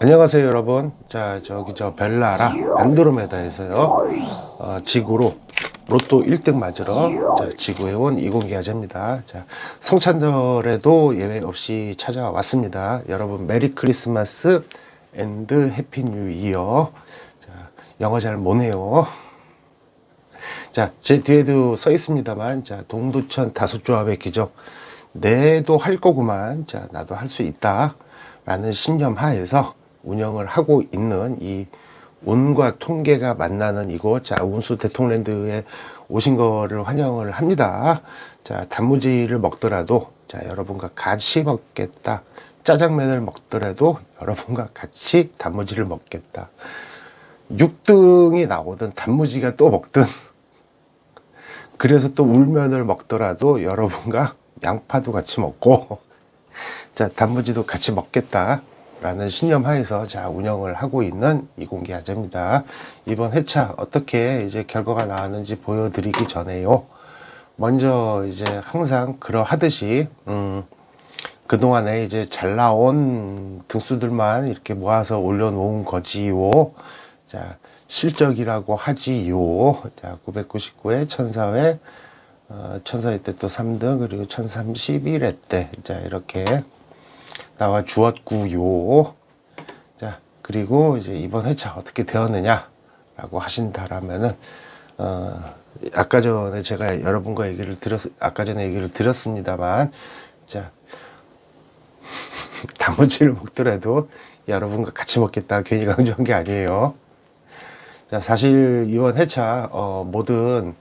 안녕하세요 여러분 자 저기 저 벨라라 안드로메다에서요 어, 지구로 로또 1등 맞으러 자, 지구에 온 이공기 아재입니다 자 성찬절에도 예외 없이 찾아왔습니다 여러분 메리 크리스마스 앤드 해피 뉴 이어 자 영어 잘 못해요 자, 제 뒤에도 써 있습니다만, 자, 동두천 다섯 조합의 기적. 내도 할 거구만. 자, 나도 할 수 있다. 라는 신념 하에서 운영을 하고 있는 이 운과 통계가 만나는 이곳, 자, 운수 대통랜드에 오신 거를 환영을 합니다. 자, 단무지를 먹더라도, 자, 여러분과 같이 먹겠다. 짜장면을 먹더라도 여러분과 같이 단무지를 먹겠다. 6등이 나오든 단무지가 또 먹든 그래서 또 울면을 먹더라도 여러분과 양파도 같이 먹고 자 단무지도 같이 먹겠다 라는 신념 하에서 자 운영을 하고 있는 이공기 아재입니다. 이번 회차 어떻게 이제 결과가 나왔는지 보여드리기 전에요. 먼저 이제 항상 그러하듯이 음, 그동안에 이제 잘 나온 등수들만 이렇게 모아서 올려놓은 거지요. 자, 실적이라고 하지요. 자, 999회 1004회, 어, 1004회 때 또 3등, 그리고 1031회 때, 자, 이렇게 나와 주었구요. 자, 그리고 이제 이번 회차 어떻게 되었느냐라고 하신다라면은, 어, 아까 전에 제가 여러분과 얘기를 드렸, 아까 전에 얘기를 드렸습니다만, 자, 단무지를 먹더라도 여러분과 같이 먹겠다 괜히 강조한 게 아니에요. 자, 사실 이번 회차 어, 모든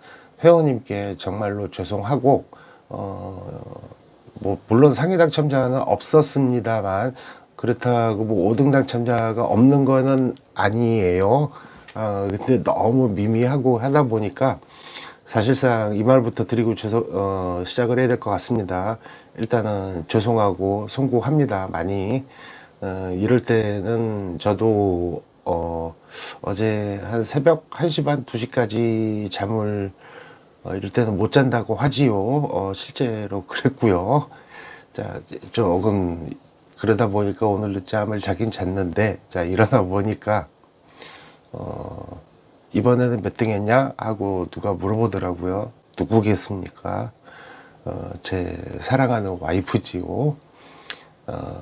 회원님께 정말로 죄송하고 어, 뭐 물론 상위 당첨자는 없었습니다만 그렇다고 뭐 5등 당첨자가 없는 거는 아니에요. 아, 근데 너무 미미하고 하다 보니까 사실상 이 말부터 드리고 죄송, 어, 시작을 해야 될 것 같습니다. 일단은 죄송하고 송구합니다. 많이. 어, 이럴 때는 저도 어, 어제 한 새벽 1시 반, 2시까지 잠을 어, 이럴 때는 못 잔다고 하지요. 어, 실제로 그랬고요. 자, 조금 그러다 보니까 오늘 늦잠을 자긴 잤는데 자, 일어나 보니까 어, 이번에는 몇 등 했냐? 하고 누가 물어보더라고요. 누구겠습니까? 어, 제 사랑하는 와이프지요. 어,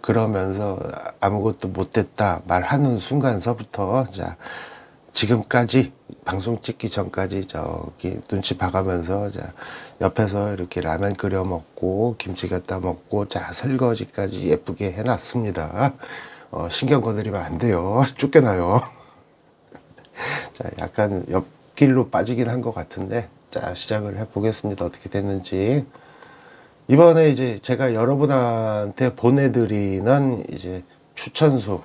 그러면서 아무것도 못됐다 말하는 순간서부터 자 지금까지 방송 찍기 전까지 저기 눈치 봐가면서 자 옆에서 이렇게 라면 끓여 먹고 김치 갖다 먹고 자 설거지까지 예쁘게 해놨습니다. 어, 신경 건드리면 안 돼요. 쫓겨나요. 자 약간 옆길로 빠지긴 한 것 같은데 자 시작을 해보겠습니다. 어떻게 됐는지. 이번에 이제 제가 여러분한테 보내드리는 이제 추천수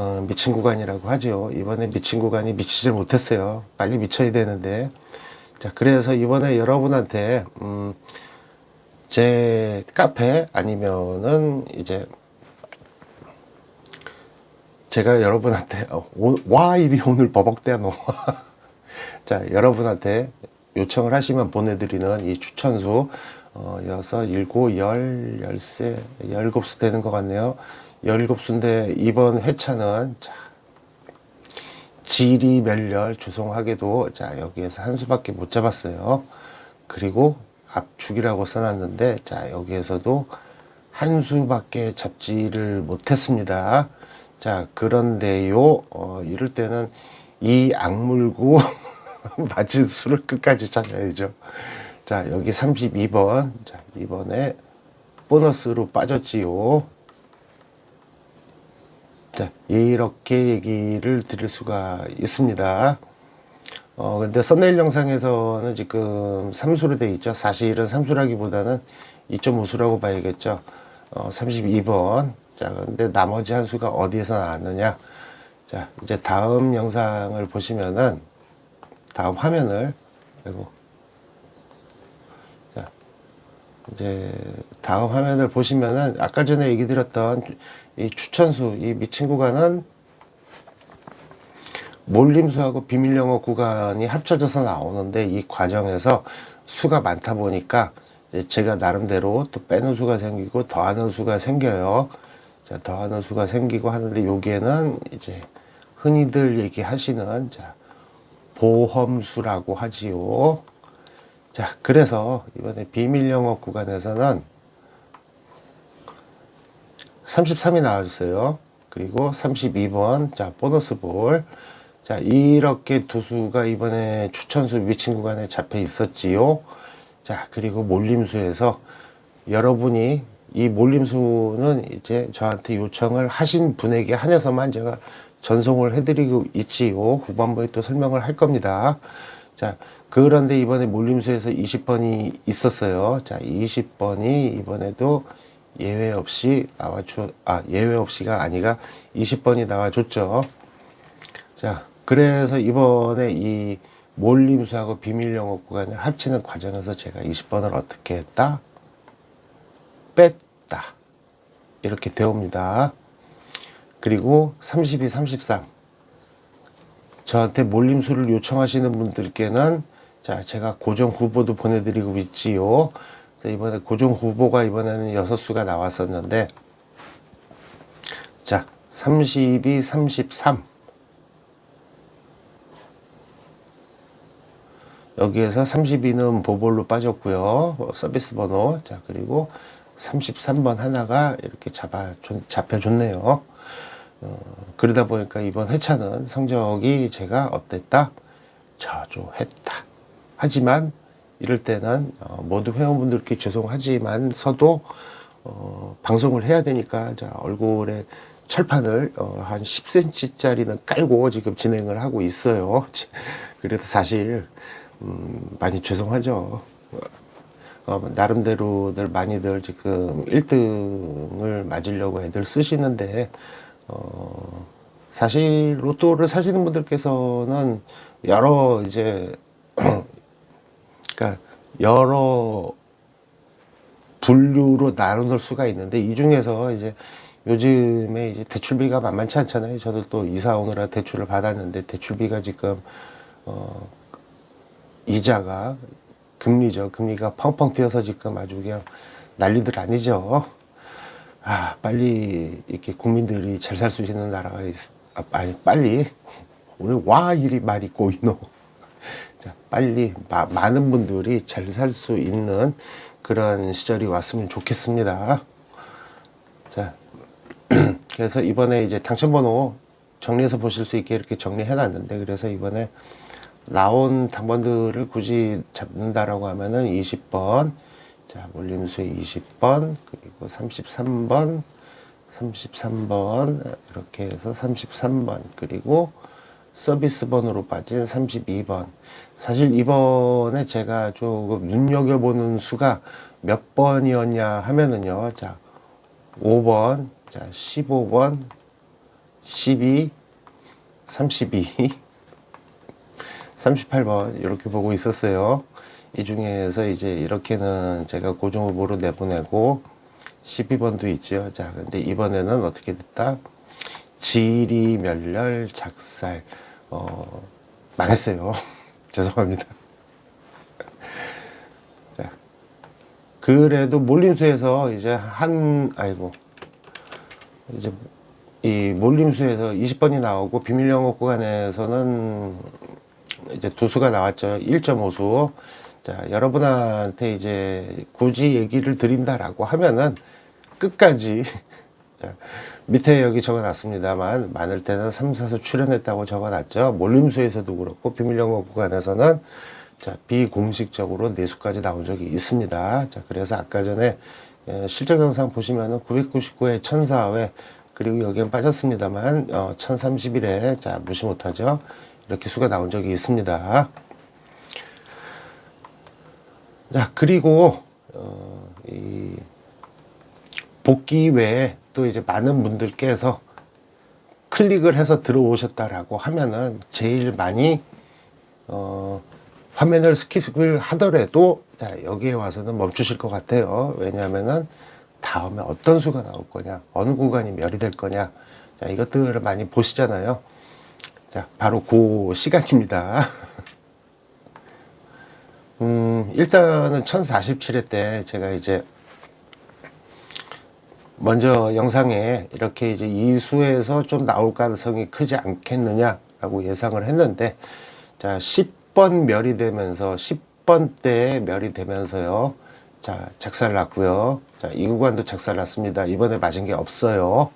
어, 미친 구간이라고 하죠. 이번에 미친 구간이 미치질 못했어요. 빨리 미쳐야 되는데 자 그래서 이번에 여러분한테 음, 제 카페 아니면은 이제 제가 여러분한테 어, 오- 와 이리 오늘 버벅대 놓. 자 여러분한테 요청을 하시면 보내드리는 이 추천수 어, 여섯, 일곱, 열, 열세, 열곱 수 되는 것 같네요. 열곱 수인데 이번 회차는 자, 지리 멸렬 주송하게도 자 여기에서 한 수밖에 못 잡았어요. 그리고 압축이라고 써놨는데 자 여기에서도 한 수밖에 잡지를 못했습니다. 자 그런데요 어, 이럴 때는 이 악물고 맞은 수를 끝까지 찾아야죠. 자 여기 32번 자 이번에 보너스로 빠졌지요. 자, 이렇게 얘기를 드릴 수가 있습니다. 어, 근데 썸네일 영상에서는 지금 3수로 돼 있죠. 사실은 3수라기보다는 2.5수라고 봐야겠죠. 어, 32번. 자, 근데 나머지 한 수가 어디에서 나왔느냐. 자, 이제 다음 영상을 보시면은, 다음 화면을, 그리고, 자, 이제 다음 화면을 보시면은 아까 전에 얘기 드렸던 이 추천수 이 미친 구간은 몰림수하고 비밀영어 구간이 합쳐져서 나오는데 이 과정에서 수가 많다 보니까 제가 나름대로 또 빼는 수가 생기고 더하는 수가 생겨요. 자, 더하는 수가 생기고 하는데 여기에는 이제 흔히들 얘기하시는 자, 보험수라고 하지요. 자, 그래서 이번에 비밀 영업 구간에서는 33이 나와주세요. 그리고 32번, 자, 보너스 볼. 자, 이렇게 두 수가 이번에 추천수 미친 구간에 잡혀 있었지요. 자, 그리고 몰림수에서 여러분이 이 몰림수는 이제 저한테 요청을 하신 분에게 한해서만 제가 전송을 해드리고 있지요. 후반부에 또 설명을 할 겁니다. 자, 그런데 이번에 몰림수에서 20번이 있었어요. 자, 20번이 이번에도 예외 없이 나와주, 아, 예외 없이가 아니가 20번이 나와줬죠. 자, 그래서 이번에 이 몰림수하고 비밀 영업 구간을 합치는 과정에서 제가 20번을 어떻게 했다? 뺐다. 이렇게 되옵니다. 그리고 32, 33. 저한테 몰림수를 요청하시는 분들께는 자, 제가 고정 후보도 보내드리고 있지요. 그래서 이번에 고정 후보가 이번에는 여섯 수가 나왔었는데, 자, 32, 33. 여기에서 32는 보볼로 빠졌고요. 어, 서비스 번호. 자, 그리고 33번 하나가 이렇게 잡아, 잡혀줬네요. 어, 그러다 보니까 이번 회차는 성적이 제가 어땠다? 저조했다. 하지만 이럴 때는 어, 모두 회원분들께 죄송하지만서도 어, 방송을 해야 되니까 자, 얼굴에 철판을 어, 한 10cm짜리는 깔고 지금 진행을 하고 있어요. 그래도 사실 음, 많이 죄송하죠. 어, 나름대로들 많이들 지금 1등을 맞으려고 애들 쓰시는데 어, 사실 로또를 사시는 분들께서는 여러 이제 그러니까 여러 분류로 나눌 수가 있는데 이 중에서 이제 요즘에 이제 대출비가 만만치 않잖아요. 저도 또 이사 오느라 대출을 받았는데 대출비가 지금 어 이자가 금리죠. 금리가 펑펑 뛰어서 지금 아주 그냥 난리들 아니죠. 아, 빨리 이렇게 국민들이 잘 살 수 있는 나라가 있, 아, 아니, 빨리. 오늘 와, 이리 말이 꼬이노. 자, 빨리 마, 많은 분들이 잘 살 수 있는 그런 시절이 왔으면 좋겠습니다. 자, 그래서 이번에 이제 당첨번호 정리해서 보실 수 있게 이렇게 정리해 놨는데, 그래서 이번에 나온 당번들을 굳이 잡는다라고 하면은 20번, 자, 몰림수의 20번, 그리고 33번, 33번, 이렇게 해서 33번, 그리고 서비스 번호로 빠진 32번. 사실 이번에 제가 조금 눈여겨보는 수가 몇 번이었냐 하면은요, 자, 5번, 자, 15번, 12, 32, 38번 이렇게 보고 있었어요. 이 중에서 이제 이렇게는 제가 고정 후보로 내보내고 12번도 있죠. 자, 근데 이번에는 어떻게 됐다? 지리 멸렬 작살 어 망했어요. 죄송합니다. 자, 그래도 몰림수에서 이제 한 아이고 이제 이 몰림수에서 20번이 나오고 비밀 영어 구간에서는 이제 두 수가 나왔죠. 1.5수. 자, 여러분한테 이제 굳이 얘기를 드린다라고 하면은 끝까지 자, 밑에 여기 적어 놨습니다만 많을 때는 3, 4수 출연했다고 적어 놨죠. 몰림수에서도 그렇고 비밀 영어 구간에서는 자, 비공식적으로 내수까지 나온 적이 있습니다. 자, 그래서 아까 전에 예, 실적 영상 보시면은 999회 1004회 그리고 여기엔 빠졌습니다만 어, 1031회 자 무시 못하죠. 이렇게 수가 나온 적이 있습니다. 자, 그리고, 어, 이, 복귀 외에 또 이제 많은 분들께서 클릭을 해서 들어오셨다라고 하면은 제일 많이, 어, 화면을 스킵을 하더라도 자, 여기에 와서는 멈추실 것 같아요. 왜냐하면은 다음에 어떤 수가 나올 거냐, 어느 구간이 멸이 될 거냐, 자, 이것들을 많이 보시잖아요. 자, 바로 그 시간입니다. 음, 일단은 1047회 때 제가 이제 먼저 영상에 이렇게 이제 이수에서 좀 나올 가능성이 크지 않겠느냐라고 예상을 했는데 자 10번 멸이 되면서 10번 때에 멸이 되면서요. 자 작살 났고요. 자이 구간도 작살 났습니다. 이번에 맞은 게 없어요.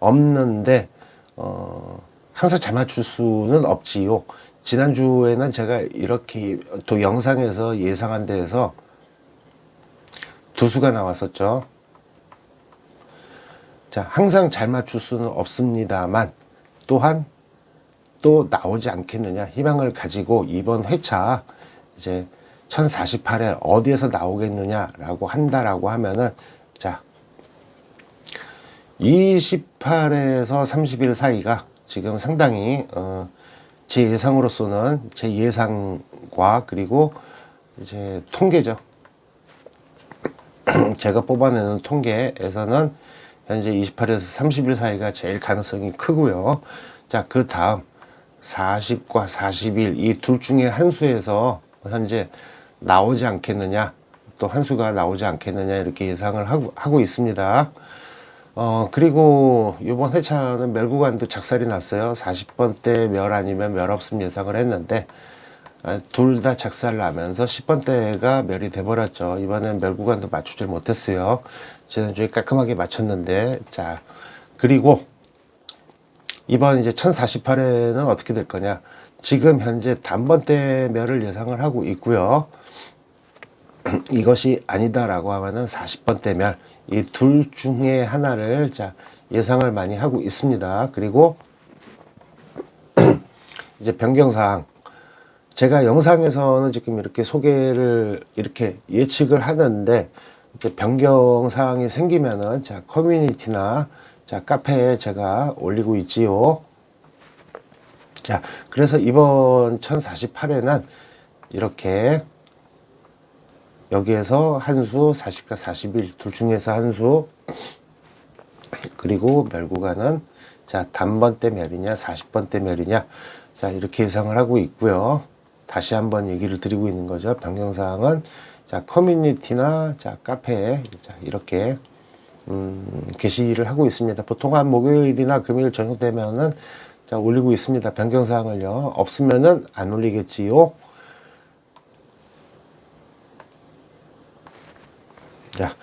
없는데 어 항상 잘 맞출 수는 없지요. 지난주에는 제가 이렇게 또 영상에서 예상한 데에서 두 수가 나왔었죠 자, 항상 잘 맞출 수는 없습니다만 또한 또 나오지 않겠느냐 희망을 가지고 이번 회차 이제 1048에 어디에서 나오겠느냐라고 한다라고 하면은 자 28에서 30일 사이가 지금 상당히 어, 제 예상으로서는 제 예상과 그리고 이제 통계죠. 제가 뽑아내는 통계에서는 현재 28에서 30일 사이가 제일 가능성이 크고요. 자, 그 다음 40과 40일 이 둘 중에 한 수에서 현재 나오지 않겠느냐, 또 한 수가 나오지 않겠느냐 이렇게 예상을 하고, 하고 있습니다. 어, 그리고 이번 회차는 멸 구간도 작살이 났어요. 40번 대 멸 아니면 멸 없음 예상을 했는데, 아, 둘다 작살 나면서 10번 대가 멸이 돼버렸죠. 이번엔 멸 구간도 맞추질 못했어요. 지난주에 깔끔하게 맞췄는데, 자, 그리고 이번 이제 1048회는 어떻게 될 거냐. 지금 현재 단번대 멸을 예상을 하고 있고요. 이것이 아니다라고 하면은 40번대 멸, 이 둘 중에 하나를 자, 예상을 많이 하고 있습니다. 그리고 이제 변경사항. 제가 영상에서는 지금 이렇게 소개를 이렇게 예측을 하는데 변경 사항이 생기면은 자 커뮤니티나 자 카페에 제가 올리고 있지요. 자 그래서 이번 1048회는 이렇게 여기에서 한 수 40과 41 둘 중에서 한 수 그리고 멸구간은 자 단번대 멸이냐 40번대 멸이냐 자 이렇게 예상을 하고 있고요. 다시 한번 얘기를 드리고 있는 거죠. 변경사항은 자 커뮤니티나 자 카페에 자 이렇게 음, 게시를 하고 있습니다. 보통 한 목요일이나 금요일 저녁 되면은 자 올리고 있습니다. 변경 사항을요. 없으면은 안 올리겠지요. 자,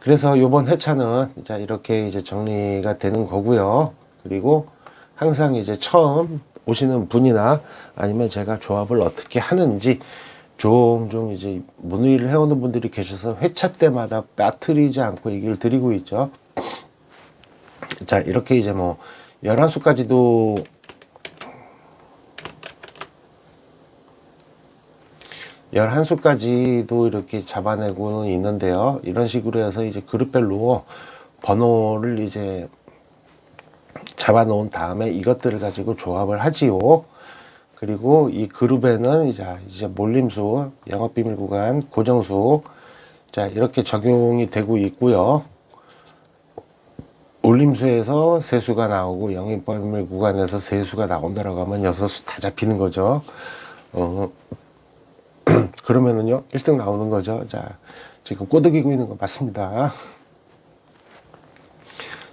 그래서 요번 회차는 자 이렇게 이제 정리가 되는 거고요. 그리고 항상 이제 처음 오시는 분이나 아니면 제가 조합을 어떻게 하는지 종종 이제 문의를 해오는 분들이 계셔서 회차 때마다 빠뜨리지 않고 얘기를 드리고 있죠. 자, 이렇게 이제 뭐 11수까지도 열한 수까지도 이렇게 잡아내고는 있는데요. 이런 식으로 해서 이제 그룹별로 번호를 이제 잡아놓은 다음에 이것들을 가지고 조합을 하지요. 그리고 이 그룹에는 이제, 이제 몰림수, 영업비밀 구간, 고정수, 자, 이렇게 적용이 되고 있고요. 올림수에서 세수가 나오고 영업비밀 구간에서 세수가 나온다라고 하면 여섯 수 다 잡히는 거죠. 어, 그러면은요, 1등 나오는 거죠. 자, 지금 꼬드기고 있는 거 맞습니다.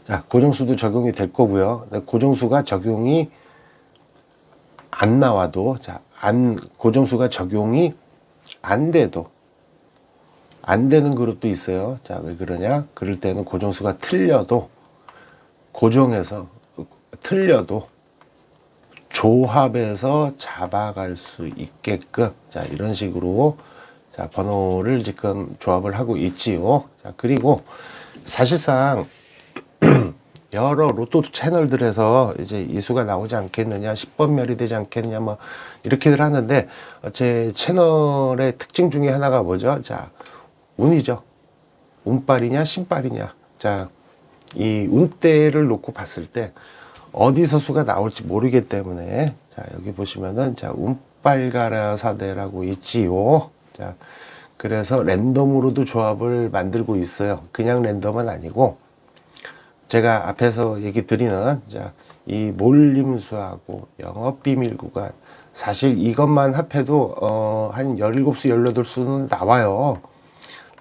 자, 고정수도 적용이 될 거고요. 고정수가 적용이 안 나와도, 자, 안, 고정수가 적용이 안 돼도, 안 되는 그룹도 있어요. 자, 왜 그러냐? 그럴 때는 고정수가 틀려도, 고정해서 틀려도, 조합해서 잡아갈 수 있게끔, 자, 이런 식으로, 자, 번호를 지금 조합을 하고 있지요. 자, 그리고 사실상, 여러 로또 채널들에서 이제 이수가 나오지 않겠느냐, 10번 멸이 되지 않겠느냐, 뭐, 이렇게들 하는데, 어, 제 채널의 특징 중에 하나가 뭐죠? 자, 운이죠. 운빨이냐, 신빨이냐. 자, 이 운대를 놓고 봤을 때, 어디서 수가 나올지 모르기 때문에, 자, 여기 보시면은, 자, 운빨가라사대라고 있지요. 자, 그래서 랜덤으로도 조합을 만들고 있어요. 그냥 랜덤은 아니고, 제가 앞에서 얘기 드리는 자, 이 몰림수하고 영업비밀 구간 사실 이것만 합해도 어, 한 17수, 18수는 나와요.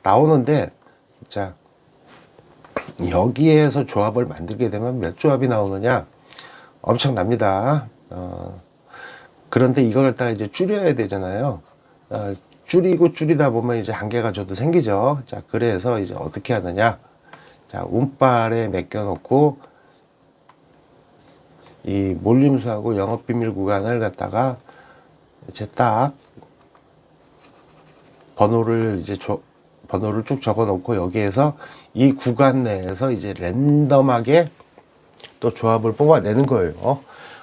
나오는데 자 여기에서 조합을 만들게 되면 몇 조합이 나오느냐 엄청납니다. 어, 그런데 이걸 갖다가 이제 줄여야 되잖아요. 어, 줄이고 줄이다 보면 이제 한계가 저도 생기죠. 자, 그래서 이제 어떻게 하느냐. 자, 운빨에 맡겨놓고 이 몰림수하고 영업비밀 구간을 갖다가 이제 딱 번호를 이제 줘- 번호를 쭉 적어 놓고 여기에서 이 구간 내에서 이제 랜덤하게 또 조합을 뽑아내는 거예요.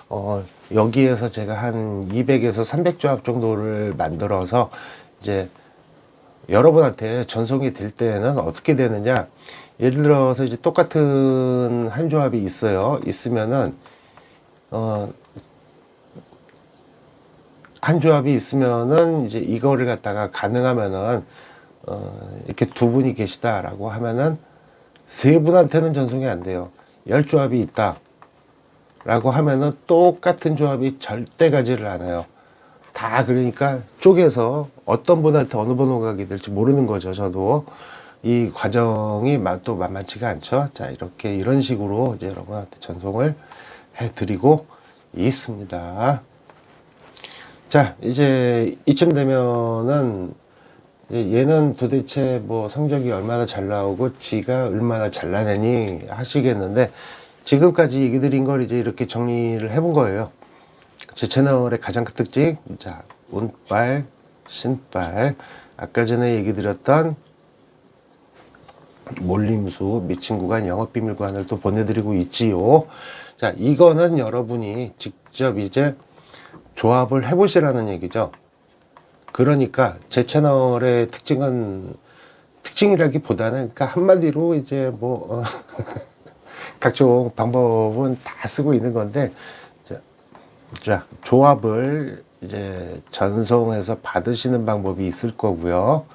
어, 여기에서 제가 한 200에서 300 조합 정도를 만들어서 이제 여러분한테 전송이 될 때는 어떻게 되느냐. 예를 들어서 이제 똑같은 한 조합이 있어요. 있으면은, 어, 한 조합이 있으면은 이제 이거를 갖다가 가능하면은, 어, 이렇게 두 분이 계시다라고 하면은 세 분한테는 전송이 안 돼요. 열 조합이 있다. 라고 하면은 똑같은 조합이 절대 가지를 않아요. 다 그러니까 쪼개서 어떤 분한테 어느 번호가 가게 될지 모르는 거죠. 저도 이 과정이 마- 또 만만치가 않죠. 자 이렇게 이런 식으로 이제 여러분한테 전송을 해드리고 있습니다. 자 이제 이쯤 되면은 얘는 도대체 뭐 성적이 얼마나 잘 나오고 지가 얼마나 잘나내니 하시겠는데 지금까지 얘기 드린 걸 이제 이렇게 정리를 해본 거예요. 제 채널의 가장 큰 특징, 자, 운빨, 신빨, 아까 전에 얘기 드렸던 몰림수, 미친 구간, 영업비밀 구간을 또 보내드리고 있지요. 자, 이거는 여러분이 직접 이제 조합을 해보시라는 얘기죠. 그러니까 제 채널의 특징은 특징이라기보다는 그러니까 한마디로 이제 뭐 어, 각종 방법은 다 쓰고 있는 건데 자, 자 조합을 이제 전송해서 받으시는 방법이 있을 거고요.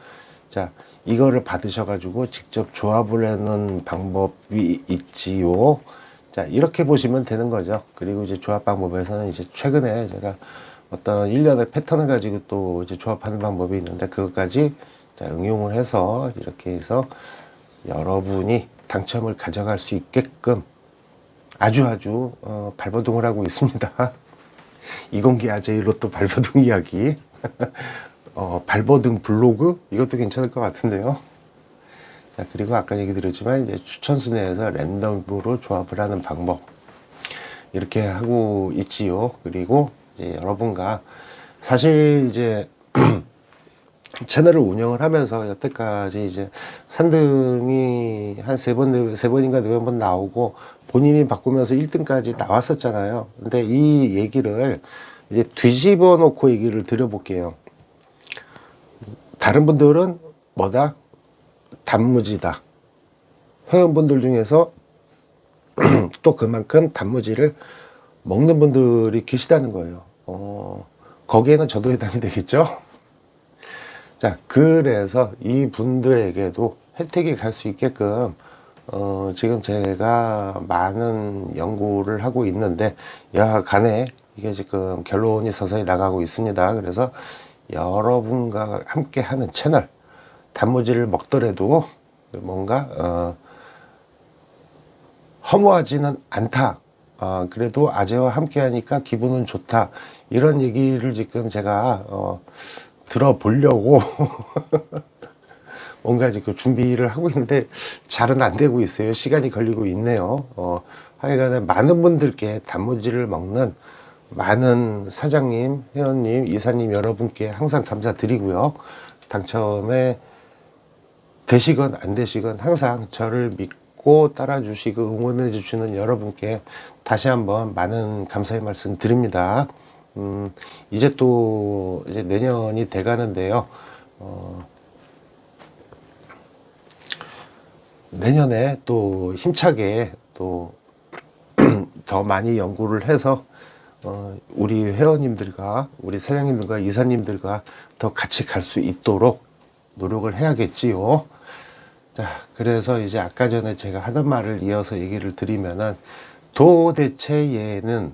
자 이거를 받으셔가지고 직접 조합을 하는 방법이 있지요. 자 이렇게 보시면 되는 거죠. 그리고 이제 조합 방법에서는 이제 최근에 제가 어떤 일련의 패턴을 가지고 또 이제 조합하는 방법이 있는데 그것까지 자, 응용을 해서 이렇게 해서 여러분이 당첨을 가져갈 수 있게끔 아주 아주 어, 발버둥을 하고 있습니다. 이공기 아재의 로또 발버둥 이야기. 어, 발버둥 블로그 이것도 괜찮을 것 같은데요. 자 그리고 아까 얘기 드렸지만 이제 추천수 내에서 랜덤으로 조합을 하는 방법 이렇게 하고 있지요. 그리고 이제 여러분과 사실 이제 채널을 운영을 하면서 여태까지 이제 3등이 한 세 번, 세 번인가 네 번 나오고 본인이 바꾸면서 1등까지 나왔었잖아요. 근데 이 얘기를 이제 뒤집어 놓고 얘기를 드려볼게요. 다른 분들은 뭐다? 단무지다. 회원분들 중에서 또 그만큼 단무지를 먹는 분들이 계시다는 거예요. 어, 거기에는 저도 해당이 되겠죠? 자, 그래서 이 분들에게도 혜택이 갈 수 있게끔 어, 지금 제가 많은 연구를 하고 있는데 여하간에 이게 지금 결론이 서서히 나가고 있습니다. 그래서 여러분과 함께 하는 채널 단무지를 먹더라도 뭔가 어, 허무하지는 않다. 어, 그래도 아재와 함께 하니까 기분은 좋다. 이런 얘기를 지금 제가 어, 들어보려고 뭔가 지금 준비를 하고 있는데 잘은 안 되고 있어요. 시간이 걸리고 있네요. 어, 하여간에 많은 분들께 단무지를 먹는 많은 사장님, 회원님, 이사님 여러분께 항상 감사드리고요. 당첨에 되시건 안 되시건 항상 저를 믿고 따라주시고 응원해 주시는 여러분께 다시 한번 많은 감사의 말씀 드립니다. 음, 이제 또 이제 내년이 돼 가는데요. 어, 내년에 또 힘차게 또 더 많이 연구를 해서 어, 우리 회원님들과 우리 사장님들과 이사님들과 더 같이 갈 수 있도록 노력을 해야겠지요. 자, 그래서 이제 아까 전에 제가 하던 말을 이어서 얘기를 드리면은 도대체 얘는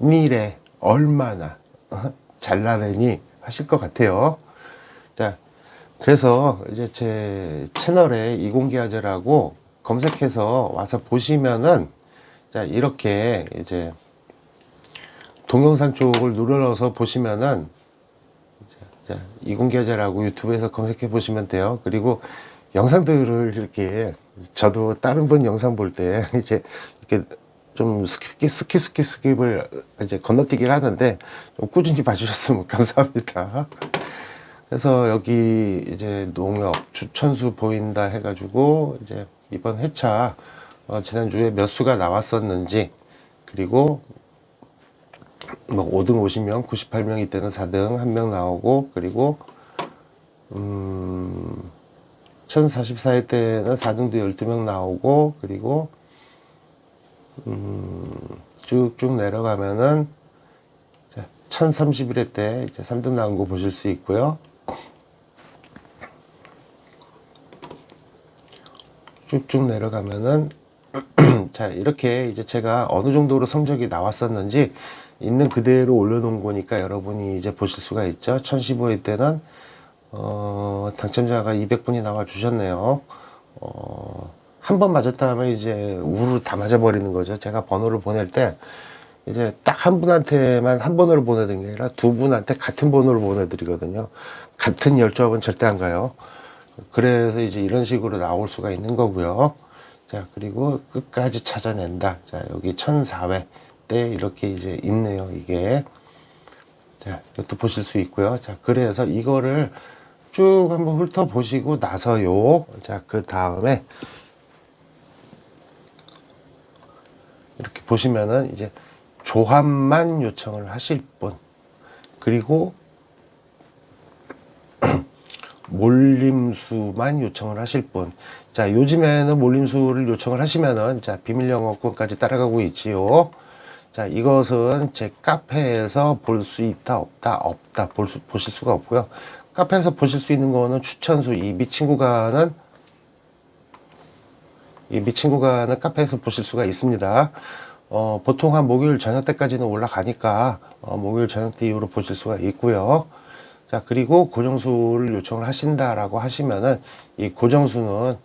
일에 얼마나 어? 잘나내니 하실 것 같아요. 자, 그래서 이제 제 채널에 이공기아재라고 검색해서 와서 보시면은 자 이렇게 이제 동영상 쪽을 눌러서 보시면은 자, 이공계좌라고 유튜브에서 검색해 보시면 돼요. 그리고 영상들을 이렇게 저도 다른 분 영상 볼 때 이제 이렇게 좀 스킵 스킵 스킵 스킵을 이제 건너뛰기를 하는데 좀 꾸준히 봐주셨으면 감사합니다. 그래서 여기 이제 농협 추천수 보인다 해가지고 이제 이번 회차 어, 지난주에 몇 수가 나왔었는지 그리고 뭐 5등 50명, 98명 이때는 4등 한명 나오고 그리고 음 1044회 때는 4등도 12명 나오고 그리고 음 쭉쭉 내려가면은 1031회 때 이제 3등 나온 거 보실 수 있고요. 쭉쭉 내려가면은 자 이렇게 이제 제가 어느 정도로 성적이 나왔었는지 있는 그대로 올려놓은 거니까 여러분이 이제 보실 수가 있죠. 1015회 때는 어, 당첨자가 200분이 나와 주셨네요. 어, 한 번 맞았다 하면 이제 우르르 다 맞아버리는 거죠. 제가 번호를 보낼 때 이제 딱 한 분한테만 한 번호를 보내는 게 아니라 두 분한테 같은 번호를 보내드리거든요. 같은 열조합은 절대 안 가요. 그래서 이제 이런 식으로 나올 수가 있는 거고요. 자, 그리고 끝까지 찾아낸다. 자, 여기 1004회 때 이렇게 이제 있네요. 이게. 자, 이것도 보실 수 있고요. 자, 그래서 이거를 쭉 한번 훑어보시고 나서요. 자, 그 다음에 이렇게 보시면은 이제 조합만 요청을 하실 분. 그리고 몰림수만 요청을 하실 분. 자, 요즘에는 몰림수를 요청을 하시면은, 자, 비밀 영어권까지 따라가고 있지요. 자, 이것은 제 카페에서 볼 수 있다, 없다, 없다, 볼 수, 보실 수가 없고요. 카페에서 보실 수 있는 거는 추천수, 이 미친 구간은, 이 미친 구간은 카페에서 보실 수가 있습니다. 어, 보통 한 목요일 저녁 때까지는 올라가니까, 어, 목요일 저녁 때 이후로 보실 수가 있고요. 자, 그리고 고정수를 요청을 하신다라고 하시면은 이 고정수는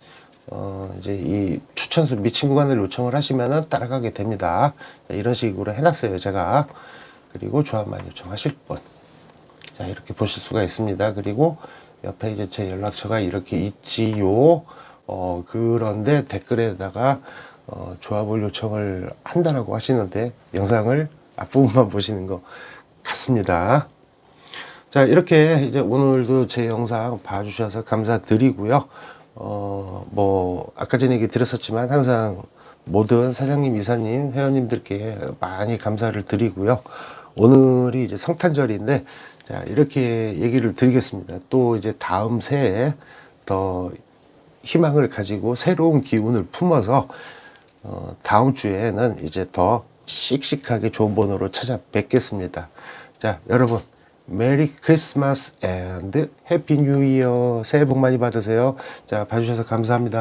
어, 이제 이 추천수 미친 구간을 요청을 하시면은 따라가게 됩니다. 자, 이런 식으로 해놨어요, 제가. 그리고 조합만 요청하실 분. 자, 이렇게 보실 수가 있습니다. 그리고 옆에 이제 제 연락처가 이렇게 있지요. 어, 그런데 댓글에다가 어, 조합을 요청을 한다라고 하시는데 영상을 앞부분만 보시는 것 같습니다. 자, 이렇게 이제 오늘도 제 영상 봐주셔서 감사드리고요. 어, 뭐, 아까 전에 얘기 드렸었지만 항상 모든 사장님, 이사님, 회원님들께 많이 감사를 드리고요. 오늘이 이제 성탄절인데, 자, 이렇게 얘기를 드리겠습니다. 또 이제 다음 새해 더 희망을 가지고 새로운 기운을 품어서, 어, 다음 주에는 이제 더 씩씩하게 좋은 번호로 찾아뵙겠습니다. 자, 여러분. 메리 크리스마스 앤드 해피 뉴 이어 새해 복 많이 받으세요. 자, 봐주셔서 감사합니다.